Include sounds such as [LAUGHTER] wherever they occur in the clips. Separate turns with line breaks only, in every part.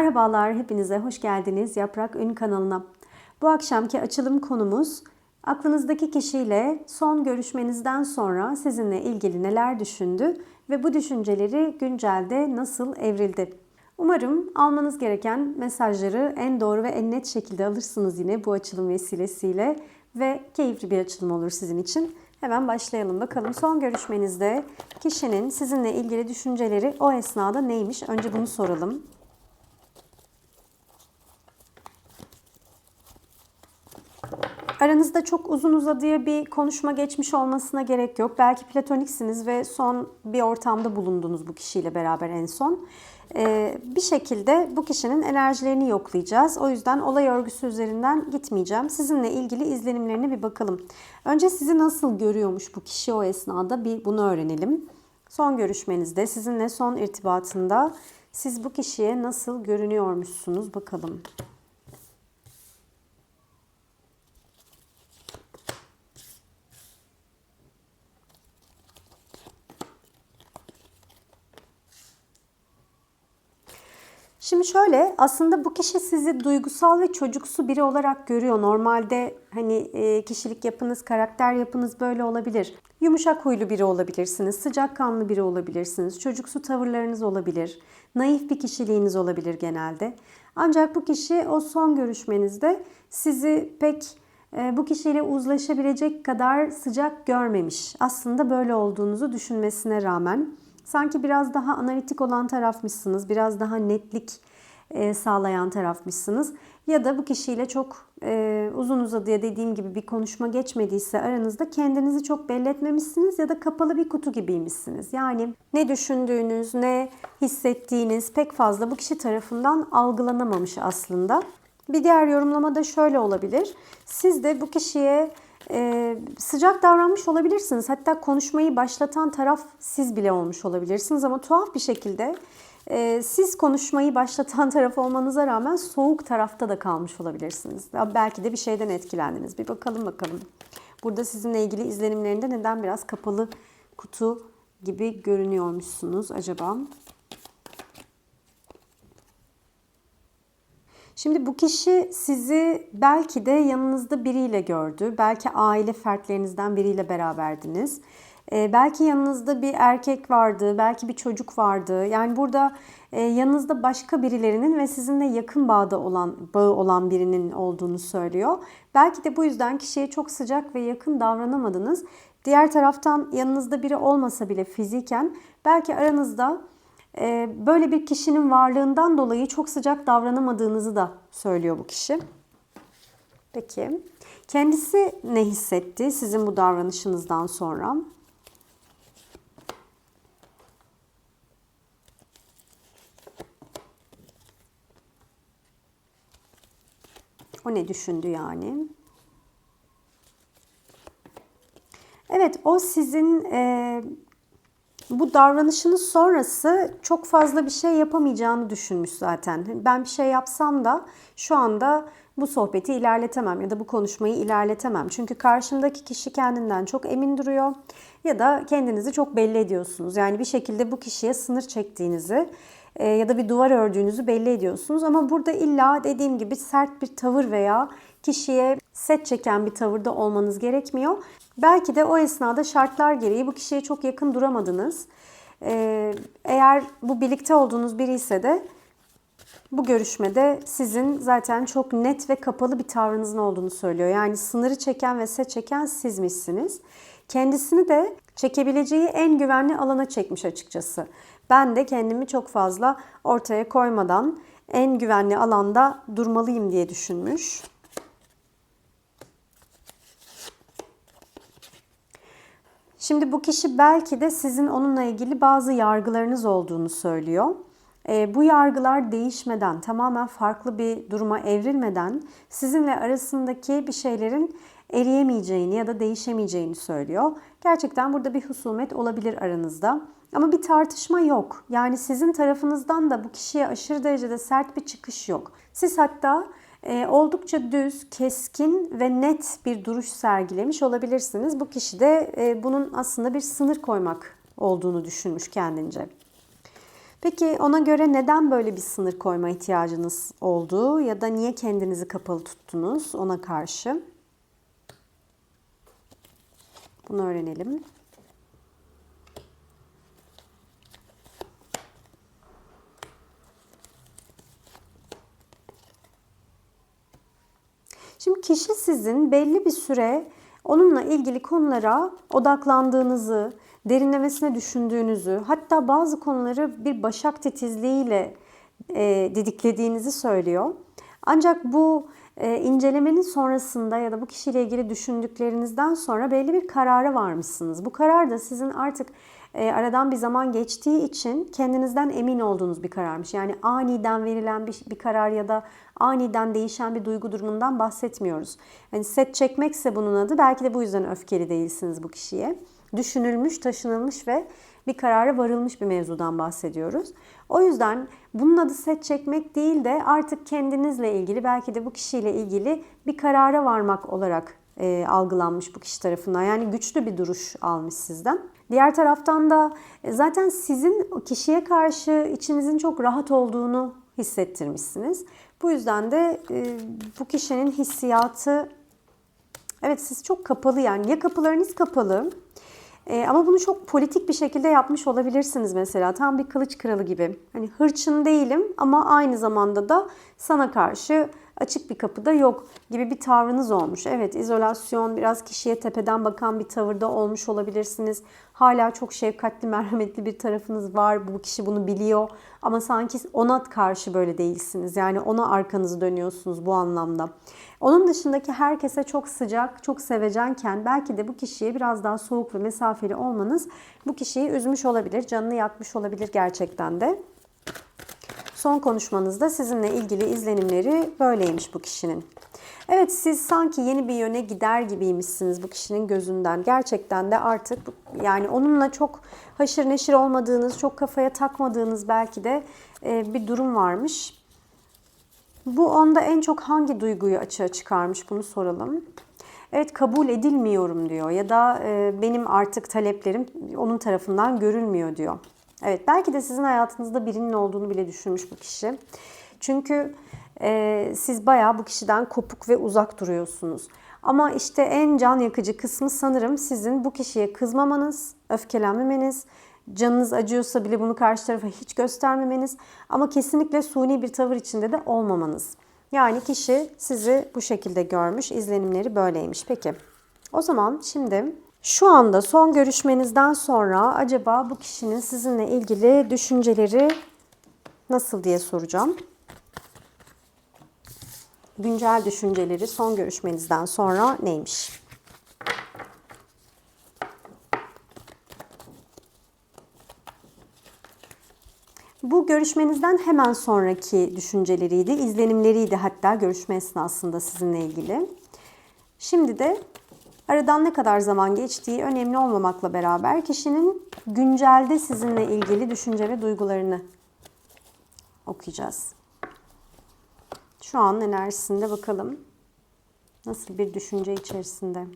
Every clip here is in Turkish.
Merhabalar, hepinize hoş geldiniz Yaprak Ün kanalına. Bu akşamki açılım konumuz aklınızdaki kişiyle son görüşmenizden sonra sizinle ilgili neler düşündü ve bu düşünceleri güncelde nasıl evrildi? Umarım almanız gereken mesajları en doğru ve en net şekilde alırsınız yine bu açılım vesilesiyle ve keyifli bir açılım olur sizin için. Hemen başlayalım bakalım son görüşmenizde kişinin sizinle ilgili düşünceleri o esnada neymiş? Önce bunu soralım. Aranızda çok uzun uzadıya bir konuşma geçmiş olmasına gerek yok. Belki platoniksiniz ve son bir ortamda bulundunuz bu kişiyle beraber en son. Ee, bir şekilde bu kişinin enerjilerini yoklayacağız. O yüzden olay örgüsü üzerinden gitmeyeceğim. Sizinle ilgili izlenimlerine bir bakalım. Önce sizi nasıl görüyormuş bu kişi o esnada bir bunu öğrenelim. Son görüşmenizde, sizinle son irtibatında siz bu kişiye nasıl görünüyormuşsunuz bakalım. Şimdi şöyle aslında bu kişi sizi duygusal ve çocuksu biri olarak görüyor. Normalde hani e, kişilik yapınız, karakter yapınız böyle olabilir. Yumuşak huylu biri olabilirsiniz, sıcakkanlı biri olabilirsiniz, çocuksu tavırlarınız olabilir, naif bir kişiliğiniz olabilir genelde. Ancak bu kişi o son görüşmenizde sizi pek e, bu kişiyle uzlaşabilecek kadar sıcak görmemiş. Aslında böyle olduğunuzu düşünmesine rağmen sanki biraz daha analitik olan tarafmışsınız, biraz daha netlik e, sağlayan tarafmışsınız. Ya da bu kişiyle çok e, uzun uzadıya dediğim gibi bir konuşma geçmediyse aranızda kendinizi çok belli etmemişsiniz ya da kapalı bir kutu gibiymişsiniz. Yani ne düşündüğünüz, ne hissettiğiniz pek fazla bu kişi tarafından algılanamamış aslında. Bir diğer yorumlama da şöyle olabilir. Siz de bu kişiye e, sıcak davranmış olabilirsiniz. Hatta konuşmayı başlatan taraf siz bile olmuş olabilirsiniz ama tuhaf bir şekilde e, siz konuşmayı başlatan [LAUGHS] taraf olmanıza rağmen soğuk tarafta da kalmış olabilirsiniz. Belki de bir şeyden etkilendiniz. Bir bakalım bakalım. Burada sizinle ilgili izlenimlerinde neden biraz kapalı kutu gibi görünüyormuşsunuz acaba? Şimdi bu kişi sizi belki de yanınızda biriyle gördü. Belki aile fertlerinizden biriyle beraberdiniz. Ee, belki yanınızda bir erkek vardı, belki bir çocuk vardı. Yani burada e, yanınızda başka birilerinin ve sizinle yakın bağda olan bağı olan birinin olduğunu söylüyor. Belki de bu yüzden kişiye çok sıcak ve yakın davranamadınız. Diğer taraftan yanınızda biri olmasa bile fiziken belki aranızda böyle bir kişinin varlığından dolayı çok sıcak davranamadığınızı da söylüyor bu kişi. Peki kendisi ne hissetti sizin bu davranışınızdan sonra? O ne düşündü yani? Evet, o sizin e, bu davranışınız sonrası çok fazla bir şey yapamayacağını düşünmüş zaten. Ben bir şey yapsam da şu anda bu sohbeti ilerletemem ya da bu konuşmayı ilerletemem. Çünkü karşımdaki kişi kendinden çok emin duruyor ya da kendinizi çok belli ediyorsunuz. Yani bir şekilde bu kişiye sınır çektiğinizi e, ya da bir duvar ördüğünüzü belli ediyorsunuz. Ama burada illa dediğim gibi sert bir tavır veya kişiye set çeken bir tavırda olmanız gerekmiyor. Belki de o esnada şartlar gereği bu kişiye çok yakın duramadınız. Ee, eğer bu birlikte olduğunuz biri ise de bu görüşmede sizin zaten çok net ve kapalı bir tavrınızın olduğunu söylüyor. Yani sınırı çeken ve set çeken sizmişsiniz. Kendisini de çekebileceği en güvenli alana çekmiş açıkçası. Ben de kendimi çok fazla ortaya koymadan en güvenli alanda durmalıyım diye düşünmüş. Şimdi bu kişi belki de sizin onunla ilgili bazı yargılarınız olduğunu söylüyor. E, bu yargılar değişmeden, tamamen farklı bir duruma evrilmeden sizinle arasındaki bir şeylerin eriyemeyeceğini ya da değişemeyeceğini söylüyor. Gerçekten burada bir husumet olabilir aranızda. Ama bir tartışma yok. Yani sizin tarafınızdan da bu kişiye aşırı derecede sert bir çıkış yok. Siz hatta e, oldukça düz, keskin ve net bir duruş sergilemiş olabilirsiniz. Bu kişi de e, bunun aslında bir sınır koymak olduğunu düşünmüş kendince. Peki ona göre neden böyle bir sınır koyma ihtiyacınız oldu ya da niye kendinizi kapalı tuttunuz ona karşı? Bunu öğrenelim. Şimdi kişi sizin belli bir süre onunla ilgili konulara odaklandığınızı, derinlemesine düşündüğünüzü, hatta bazı konuları bir başak titizliğiyle e, didiklediğinizi söylüyor. Ancak bu e, incelemenin sonrasında ya da bu kişiyle ilgili düşündüklerinizden sonra belli bir karara varmışsınız. Bu karar da sizin artık e, aradan bir zaman geçtiği için kendinizden emin olduğunuz bir kararmış. Yani aniden verilen bir, bir karar ya da aniden değişen bir duygu durumundan bahsetmiyoruz. Yani set çekmekse bunun adı belki de bu yüzden öfkeli değilsiniz bu kişiye. Düşünülmüş, taşınılmış ve bir karara varılmış bir mevzudan bahsediyoruz. O yüzden bunun adı set çekmek değil de artık kendinizle ilgili belki de bu kişiyle ilgili bir karara varmak olarak e, algılanmış bu kişi tarafından. Yani güçlü bir duruş almış sizden. Diğer taraftan da e, zaten sizin kişiye karşı içinizin çok rahat olduğunu hissettirmişsiniz. Bu yüzden de e, bu kişinin hissiyatı evet siz çok kapalı yani ya kapılarınız kapalı e, ama bunu çok politik bir şekilde yapmış olabilirsiniz mesela. Tam bir kılıç kralı gibi. Hani hırçın değilim ama aynı zamanda da sana karşı açık bir kapı da yok gibi bir tavrınız olmuş. Evet izolasyon biraz kişiye tepeden bakan bir tavırda olmuş olabilirsiniz. Hala çok şefkatli [LAUGHS] merhametli bir tarafınız var. Bu kişi bunu biliyor ama sanki ona karşı böyle değilsiniz. Yani ona arkanızı dönüyorsunuz bu anlamda. Onun dışındaki herkese çok sıcak, çok sevecenken belki de bu kişiye biraz daha soğuk ve mesafeli olmanız bu kişiyi üzmüş olabilir, canını yakmış olabilir gerçekten de. Son konuşmanızda sizinle ilgili izlenimleri böyleymiş bu kişinin. Evet siz sanki yeni bir yöne gider gibiymişsiniz bu kişinin gözünden. Gerçekten de artık yani onunla çok haşır neşir olmadığınız, çok kafaya takmadığınız belki de e, bir durum varmış. Bu onda en çok hangi duyguyu açığa çıkarmış bunu soralım. Evet kabul edilmiyorum diyor ya da e, benim artık taleplerim onun tarafından görülmüyor diyor. Evet belki de sizin hayatınızda birinin olduğunu bile düşünmüş bu kişi. Çünkü e, siz bayağı bu kişiden kopuk ve uzak duruyorsunuz. Ama işte en can yakıcı kısmı sanırım sizin bu kişiye kızmamanız, öfkelenmemeniz, canınız acıyorsa bile bunu karşı tarafa hiç göstermemeniz ama kesinlikle suni bir tavır içinde de olmamanız. Yani kişi sizi bu şekilde görmüş, izlenimleri böyleymiş. Peki o zaman şimdi şu anda son görüşmenizden sonra acaba bu kişinin sizinle ilgili düşünceleri nasıl diye soracağım. Güncel düşünceleri son görüşmenizden sonra neymiş? Bu görüşmenizden hemen sonraki düşünceleriydi, izlenimleriydi hatta görüşme esnasında sizinle ilgili. Şimdi de aradan ne kadar zaman geçtiği önemli olmamakla beraber kişinin güncelde sizinle ilgili düşünce ve duygularını okuyacağız. Şu an enerjisinde bakalım nasıl bir düşünce içerisinde.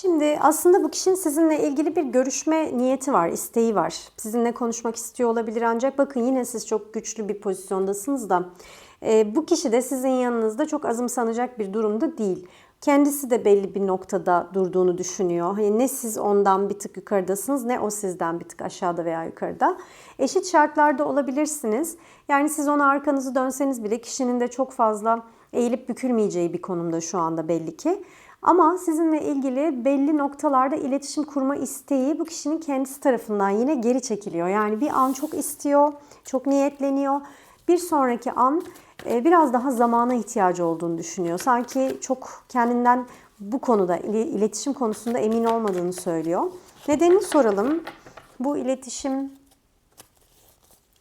Şimdi aslında bu kişinin sizinle ilgili bir görüşme niyeti var, isteği var. Sizinle konuşmak istiyor olabilir ancak bakın yine siz çok güçlü bir pozisyondasınız da e, bu kişi de sizin yanınızda çok azımsanacak bir durumda değil. Kendisi de belli bir noktada durduğunu düşünüyor. Hani ne siz ondan bir tık yukarıdasınız ne o sizden bir tık aşağıda veya yukarıda. Eşit şartlarda olabilirsiniz. Yani siz ona arkanızı dönseniz bile kişinin de çok fazla eğilip bükülmeyeceği bir konumda şu anda belli ki. Ama sizinle ilgili belli noktalarda iletişim kurma isteği bu kişinin kendisi tarafından yine geri çekiliyor. Yani bir an çok istiyor, çok niyetleniyor. Bir sonraki an e, biraz daha zamana ihtiyacı olduğunu düşünüyor. Sanki çok kendinden bu konuda, iletişim konusunda emin olmadığını söylüyor. Nedenini soralım. Bu iletişim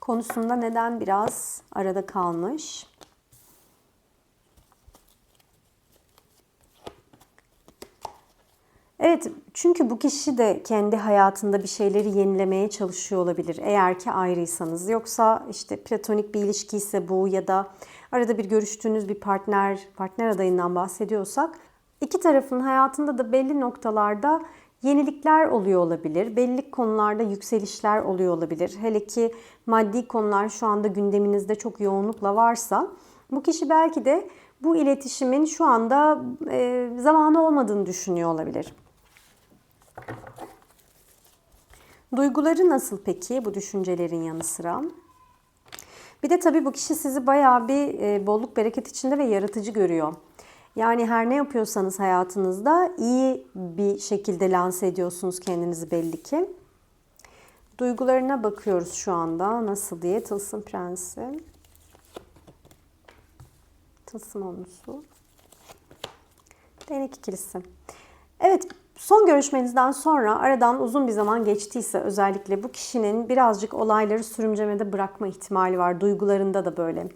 konusunda neden biraz arada kalmış? Evet çünkü bu kişi de kendi hayatında bir şeyleri yenilemeye çalışıyor olabilir eğer ki ayrıysanız. Yoksa işte platonik bir ilişki ise bu ya da arada bir görüştüğünüz bir partner, partner adayından bahsediyorsak iki tarafın hayatında da belli noktalarda yenilikler oluyor olabilir. Belli konularda yükselişler oluyor olabilir. Hele ki maddi konular şu anda gündeminizde çok yoğunlukla varsa bu kişi belki de bu iletişimin şu anda e, zamanı olmadığını düşünüyor olabilir. Duyguları nasıl peki bu düşüncelerin yanı sıra? Bir de tabii bu kişi sizi bayağı bir e, bolluk bereket içinde ve yaratıcı görüyor. Yani her ne yapıyorsanız hayatınızda iyi bir şekilde lanse ediyorsunuz kendinizi belli ki. Duygularına bakıyoruz şu anda. Nasıl diye. Tılsım Prensi. Tılsım Onusu. Değnek ikilisi. Evet son görüşmenizden sonra aradan uzun bir zaman geçtiyse özellikle bu kişinin birazcık olayları sürümcemede bırakma ihtimali var. Duygularında da böyle.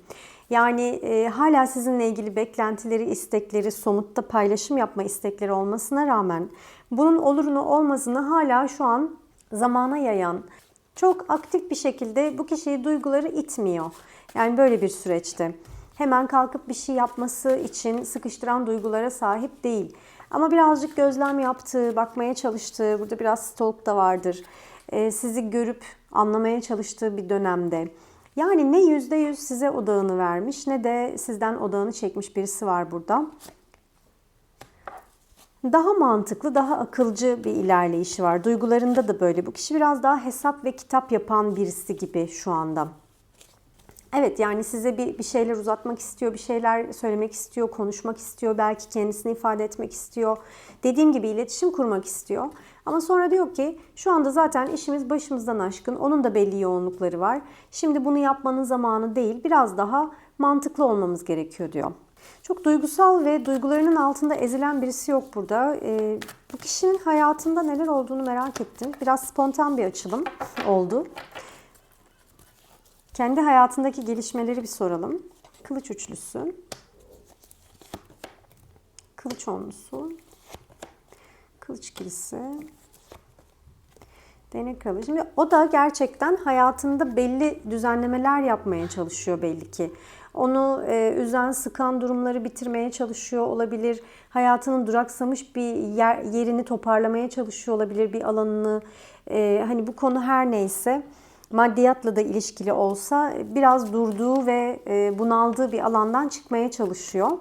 Yani e, hala sizinle ilgili beklentileri, istekleri, somutta paylaşım yapma istekleri olmasına rağmen bunun olurunu olmazını hala şu an zamana yayan, çok aktif bir şekilde bu kişiyi duyguları itmiyor. Yani böyle bir süreçte hemen kalkıp bir şey yapması için sıkıştıran duygulara sahip değil. Ama birazcık gözlem yaptığı, bakmaya çalıştığı, burada biraz stalk da vardır. Ee, sizi görüp anlamaya çalıştığı bir dönemde. Yani ne yüzde yüz size odağını vermiş ne de sizden odağını çekmiş birisi var burada. Daha mantıklı, daha akılcı bir ilerleyişi var. Duygularında da böyle. Bu kişi biraz daha hesap ve kitap yapan birisi gibi şu anda. Evet yani size bir, bir şeyler uzatmak istiyor, bir şeyler söylemek istiyor, konuşmak istiyor, belki kendisini ifade etmek istiyor. Dediğim gibi iletişim kurmak istiyor. Ama sonra diyor ki şu anda zaten işimiz başımızdan aşkın, onun da belli yoğunlukları var. Şimdi bunu yapmanın zamanı değil, biraz daha mantıklı olmamız gerekiyor diyor. Çok duygusal ve duygularının altında ezilen birisi yok burada. Ee, bu kişinin hayatında neler olduğunu merak ettim. Biraz spontan bir açılım oldu. Kendi hayatındaki gelişmeleri bir soralım. Kılıç üçlüsü. Kılıç onlusu. Kılıç ikilisi. Değnek kralı. Şimdi o da gerçekten hayatında belli düzenlemeler yapmaya çalışıyor belli ki. Onu e, üzen, sıkan durumları bitirmeye çalışıyor olabilir. Hayatının duraksamış bir yer, yerini toparlamaya çalışıyor olabilir. Bir alanını. E, hani bu konu her neyse maddiyatla da ilişkili olsa biraz durduğu ve e, bunaldığı bir alandan çıkmaya çalışıyor.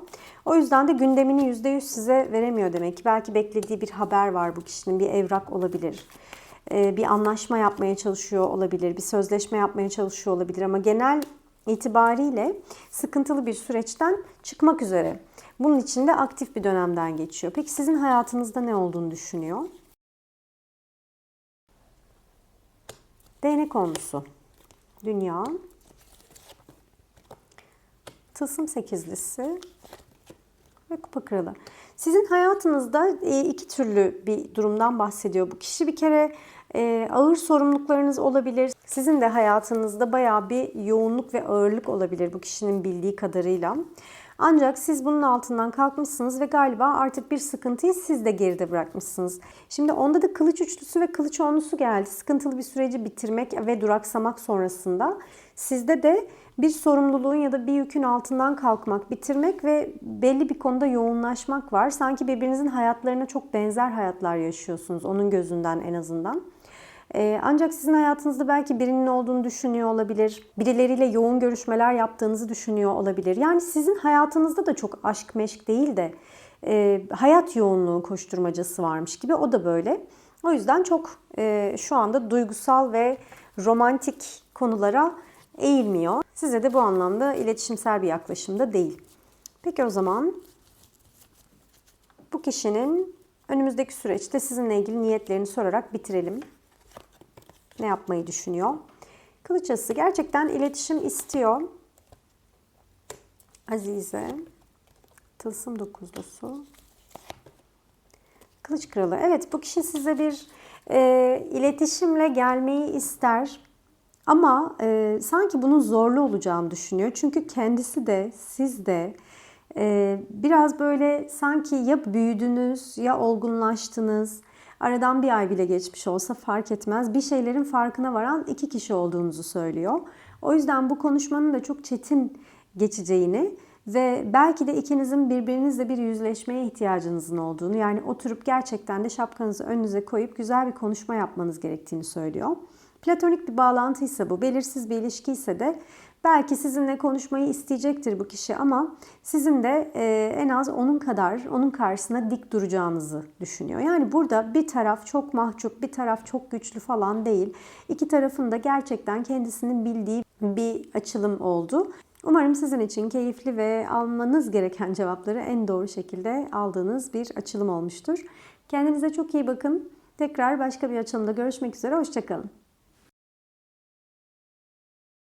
O yüzden de gündemini %100 size veremiyor demek ki. Belki beklediği bir haber var bu kişinin, bir evrak olabilir. E, bir anlaşma yapmaya çalışıyor olabilir, bir sözleşme yapmaya çalışıyor olabilir ama genel itibariyle sıkıntılı bir süreçten çıkmak üzere. Bunun için de aktif bir dönemden geçiyor. Peki sizin hayatınızda ne olduğunu düşünüyor? Değnek onlusu. Dünya. Tılsım sekizlisi. Ve kupa kralı. Sizin hayatınızda e, iki türlü bir durumdan bahsediyor. Bu kişi bir kere e, ağır sorumluluklarınız olabilir. Sizin de hayatınızda bayağı bir yoğunluk ve ağırlık olabilir bu kişinin bildiği kadarıyla. Ancak siz bunun altından kalkmışsınız ve galiba artık bir sıkıntıyı siz de geride bırakmışsınız. Şimdi onda da kılıç üçlüsü ve kılıç onlusu geldi. Sıkıntılı bir süreci bitirmek ve duraksamak sonrasında sizde de bir sorumluluğun ya da bir yükün altından kalkmak, bitirmek ve belli bir konuda yoğunlaşmak var. Sanki birbirinizin hayatlarına çok benzer hayatlar yaşıyorsunuz onun gözünden en azından. Ee, ancak sizin hayatınızda belki birinin olduğunu düşünüyor olabilir. Birileriyle yoğun görüşmeler yaptığınızı düşünüyor olabilir. Yani sizin hayatınızda da çok aşk meşk değil de e, hayat yoğunluğu koşturmacası varmış gibi. O da böyle. O yüzden çok e, şu anda duygusal ve romantik konulara eğilmiyor. Size de bu anlamda iletişimsel bir yaklaşımda değil. Peki o zaman bu kişinin önümüzdeki süreçte sizinle ilgili niyetlerini sorarak bitirelim ne yapmayı düşünüyor? Kılıç ası gerçekten iletişim istiyor. Azize. Tılsım dokuzlusu. Kılıç kralı. Evet bu kişi size bir e, iletişimle gelmeyi ister. Ama e, sanki bunun zorlu olacağını düşünüyor. Çünkü kendisi de siz de e, biraz böyle sanki ya büyüdünüz ya olgunlaştınız Aradan bir ay bile geçmiş olsa fark etmez. Bir şeylerin farkına varan iki kişi olduğunuzu söylüyor. O yüzden bu konuşmanın da çok çetin geçeceğini ve belki de ikinizin birbirinizle bir yüzleşmeye ihtiyacınızın olduğunu yani oturup gerçekten de şapkanızı önünüze koyup güzel bir konuşma yapmanız gerektiğini söylüyor. Platonik bir bağlantıysa bu, belirsiz bir ilişki ise de belki sizinle konuşmayı isteyecektir bu kişi ama sizin de e, en az onun kadar onun karşısına dik duracağınızı düşünüyor. Yani burada bir taraf çok mahcup, bir taraf çok güçlü falan değil. İki tarafın da gerçekten kendisinin bildiği bir açılım oldu. Umarım sizin için keyifli ve almanız gereken cevapları en doğru şekilde aldığınız bir açılım olmuştur. Kendinize çok iyi bakın. Tekrar başka bir açılımda görüşmek üzere. Hoşçakalın.